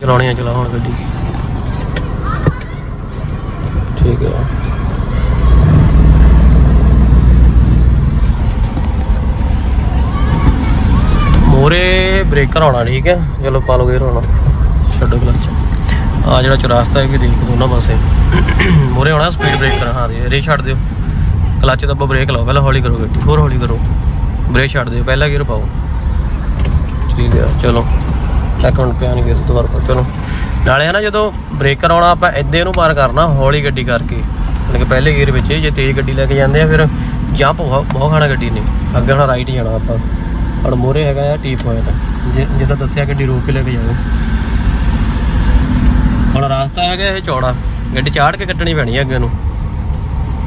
ਚਲਾਉਣੀ ਆ ਚਲਾ ਹੁਣ ਗੱਡੀ। ਠੀਕ ਹੈ ਮੋਰੇ ਬ੍ਰੇਕਰ ਆਉਣਾ ਠੀਕ ਹੈ ਚਲੋ ਪਾ ਲਓ ਗੇਅਰ ਆਉਣਾ ਛੱਡੋ ਕਲਚ ਆ ਜਿਹੜਾ ਚੁਰਾਸਤਾ ਹੈ ਵੀ ਦੇਖ ਦੋਨਾਂ ਪਾਸੇ। ਮੋਰੇ ਆਉਣਾ ਸਪੀਡ ਬ੍ਰੇਕਰ ਹਾਂ ਦੇ ਰੇ ਛੱਡ ਦਿਓ। ਕਲਚ ਦੱਬੋ ਬ੍ਰੇਕ ਲਾਓ ਪਹਿਲਾਂ ਹੌਲੀ ਕਰੋ ਗੱਡੀ ਹੋਰ ਹੌਲੀ ਕਰੋ। ਬ੍ਰੇਕ ਛੱਡ ਦਿਓ ਪਹਿਲਾ ਗੇਅਰ ਪਾਓ। ਠੀਕ ਹੈ ਚਲੋ। ਇੱਕ ਮਿੰਟ ਪਿਆ ਨਹੀਂ ਗੇਅਰ ਦੁਬਾਰਾ ਪਾਓ ਚਲੋ, ਨਾਲੇ ਹੈ ਜਦੋਂ ਬ੍ਰੇਕਰ ਆਉਣਾ, ਆਪਾਂ ਇੱਦੇ ਨੂੰ ਪਾਰ ਕਰਨਾ, ਹੌਲੀ ਗੱਡੀ ਕਰਕੇ। ਯਾਨੀ ਕਿ ਪਹਿਲੇ ਗੇਅਰ ਵਿੱਚ ਜੇ ਤੇਜ਼ ਗੱਡੀ ਲੈ ਕੇ ਜਾਂਦੇ ਆ, ਫਿਰ ਜੰਪ ਬਹੁਤ ਖਾਣਾ ਗੱਡੀ ਨੇ। ਅੱਗੇ ਹੁਣ ਰਾਈਟ ਜਾਣਾ ਆਪਾਂ। ਹੁਣ ਮੋਰੇ ਹੈਗਾ ਆ ਟੀ ਪੁਆਇੰਟ ਜੇ, ਜਿੱਦਾਂ ਦੱਸਿਆ ਗੱਡੀ ਰੋਕ ਕੇ ਲੈ ਕੇ ਜਾਓ ਹੁਣ ਰਾਸਤਾ ਹੈਗਾ ਇਹ ਚੌੜਾ। ਗੱਡੀ ਚਾੜ ਕੇ ਕੱਟਣੀ ਪੈਣੀ ਹੈ ਅੱਗੇ ਨੂੰ।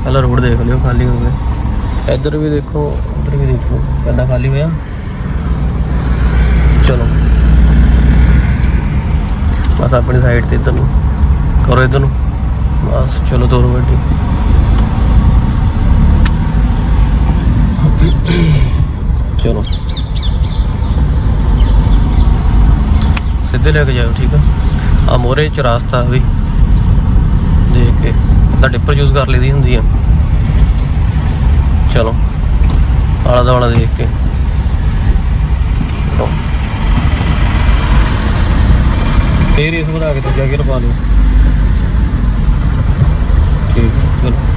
ਪਹਿਲਾਂ ਰੋਡ ਦੇਖ ਲਿਓ, ਖਾਲੀ ਹੋ ਗਿਆ। ਇੱਧਰ ਵੀ ਦੇਖੋ, ਉੱਧਰ ਵੀ ਦੇਖੋ, ਕਿੱਦਾਂ ਖਾਲੀ ਹੋਇਆ ਚਲੋ ਬਸ ਆਪਣੀ ਸਾਈਡ ਤੇ ਇੱਧਰ ਨੂੰ। ਕਰੋ ਇੱਧਰ ਨੂੰ। ਬਸ, ਚਲੋ ਤੋਰੋ ਗੱਡੀ। ਚਲੋ। ਸਿੱਧੇ ਲੈ ਕੇ ਜਾਓ ਠੀਕ ਆ? ਆ ਮੋਰੇ ਚ ਰਾਸਤਾ ਵੀ। ਦੇਖ ਕੇ। ਤਾਂ ਡਿੱਪਰ ਯੂਜ਼ ਕਰ ਲਈਦੀ ਹੁੰਦੀ ਆ। ਚਲੋ। ਆਲਾ ਦੁਆਲਾ ਦੇਖ ਕੇ। ਚਲੋ। ਫੇਰ ਇਸ ਵਧਾ ਕੇ ਦੂਜਾ ਗੇਅਰ ਪਾ ਲਿਓ। ਠੀਕ ਚਲੋ।